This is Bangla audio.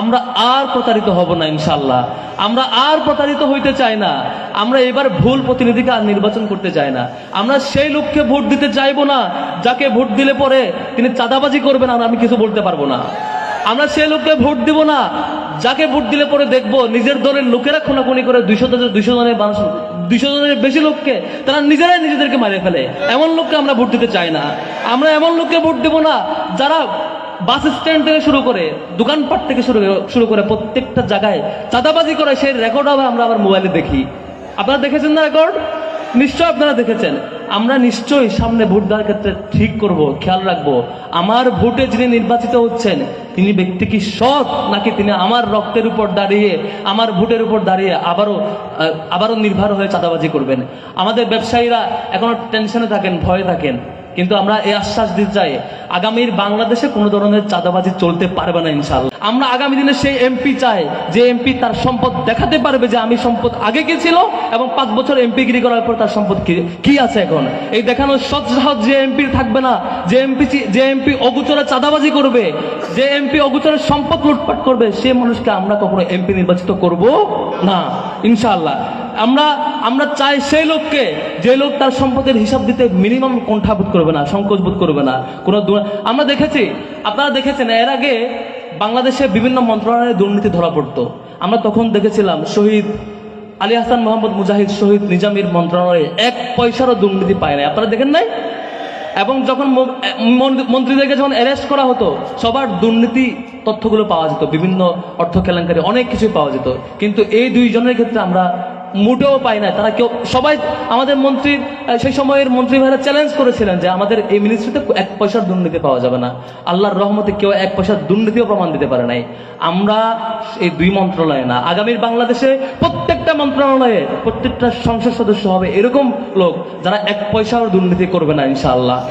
আমরা আর প্রতারিত হব না ইনশাল্লাহ আমরা আর প্রতারিত হইতে চাই না। আমরা এবার ভুল প্রতিনিধিকে আর নির্বাচন করতে চাই না। আমরা সেই লোককে ভোট দিতে চাইব না, যাকে ভোট দিলে পরে তিনি চাঁদাবাজি করবেন আর আমি কিছু বলতে পারব না। আমরা সেই লোককে ভোট দিব না, যাকে ভোট দিলে পরে দেখব নিজের দলের লোকেরা খুনাখুনি করে দুইশো দুইশো জনের মানুষ দুইশো জনের বেশি লোককে তারা নিজেরাই নিজেদেরকে মারে ফেলে। এমন লোককে আমরা ভোট দিতে চাই না। আমরা এমন লোককে ভোট দেব না, যারা বাস স্ট্যান্ড থেকে শুরু করে দোকানপাট থেকে শুরু শুরু করে প্রত্যেকটা জায়গায় চাঁদাবাজি করে সেই রেকর্ড হবে আমরা আবার মোবাইলে দেখি। আপনারা দেখেছেন না রেকর্ড নিশ্চয় আপনারা দেখেছেন। আমরা নিশ্চয়ই সামনে ভোট দেওয়ার ক্ষেত্রে ঠিক করব, খেয়াল রাখব। আমার ভোটে যিনি নির্বাচিত হচ্ছেন, তিনি ব্যক্তি কি সৎ নাকি তিনি আমার রক্তের উপর দাঁড়িয়ে, আমার ভোটের উপর দাঁড়িয়ে আবারও আবারও নির্ভর হয়ে চাঁদাবাজি করবেন? আমাদের ব্যবসায়ীরা এখনও টেনশনে থাকেন, ভয়ে থাকেন। কিন্তু আমরা এই আশ্বাস দিতে চাই, আগামীর বাংলাদেশে কোনো ধরনের চাঁদাবাজি চলতে পারবে না ইনশাল্লাহ আমরা আগামী দিনে সেই এমপি চাই, যে এমপি তার সম্পদ দেখাতে পারবে যে আমি সম্পদ আগে কি ছিল এবং পাঁচ বছর এমপি গিরি করার পর তার সম্পদ কি আছে এখন। এই দেখানোর সৎ সাহস যে এমপির থাকবে না, যে এমপি যে এমপি অগুচরে চাঁদাবাজি করবে, যে এমপি অগুচরে সম্পদ লুটপাট করবে, সে মানুষকে আমরা কখনো এমপি নির্বাচিত করব না, ইনশাআল্লাহ। আমরা আমরা চাই সেই লোককে, যে লোক তার সম্পদের হিসাব দিতে মিনিমাম কণ্ঠাবোধ করবে না সংকোচ বোধ করবে না, কোনো আমরা দেখেছি, আপনারা দেখেছেন, এর আগে বাংলাদেশে বিভিন্ন মন্ত্রণালয়ে দুর্নীতি ধরা পড়তো। আমরা তখন দেখেছিলাম, শহীদ আলী হাসান মোহাম্মদ মুজাহিদ শহীদ নিজামীর মন্ত্রণালয়ে এক পয়সারও দুর্নীতি পায় নাই। আপনারা দেখেন নাই? এবং যখন মন্ত্রীদেরকে যখন অ্যারেস্ট করা হতো, সবার দুর্নীতি তথ্যগুলো পাওয়া যেত, বিভিন্ন অর্থ কেলেঙ্কারি অনেক কিছু পাওয়া যেত। কিন্তু এই দুইজনের ক্ষেত্রে আমরা মোটেও পায় না। তারা কেউ সবাই আমাদের মন্ত্রী সেই সময়ের মন্ত্রী ভাইরা চ্যালেঞ্জ করেছিলেন যে আমাদের এই মিনিস্ট্রিতে এক পয়সার দুর্নীতি পাওয়া যাবে না। আল্লাহর রহমতে কেউ এক পয়সার দুর্নীতিও প্রমাণ দিতে পারে নাই। আমরা এই দুই মন্ত্রণালয়ে না। আগামীর বাংলাদেশে প্রত্যেকটা মন্ত্রণালয়ে প্রত্যেকটা সংসদ সদস্য হবে এরকম লোক যারা এক পয়সাও দুর্নীতি করবে না, ইনশাআল্লাহ।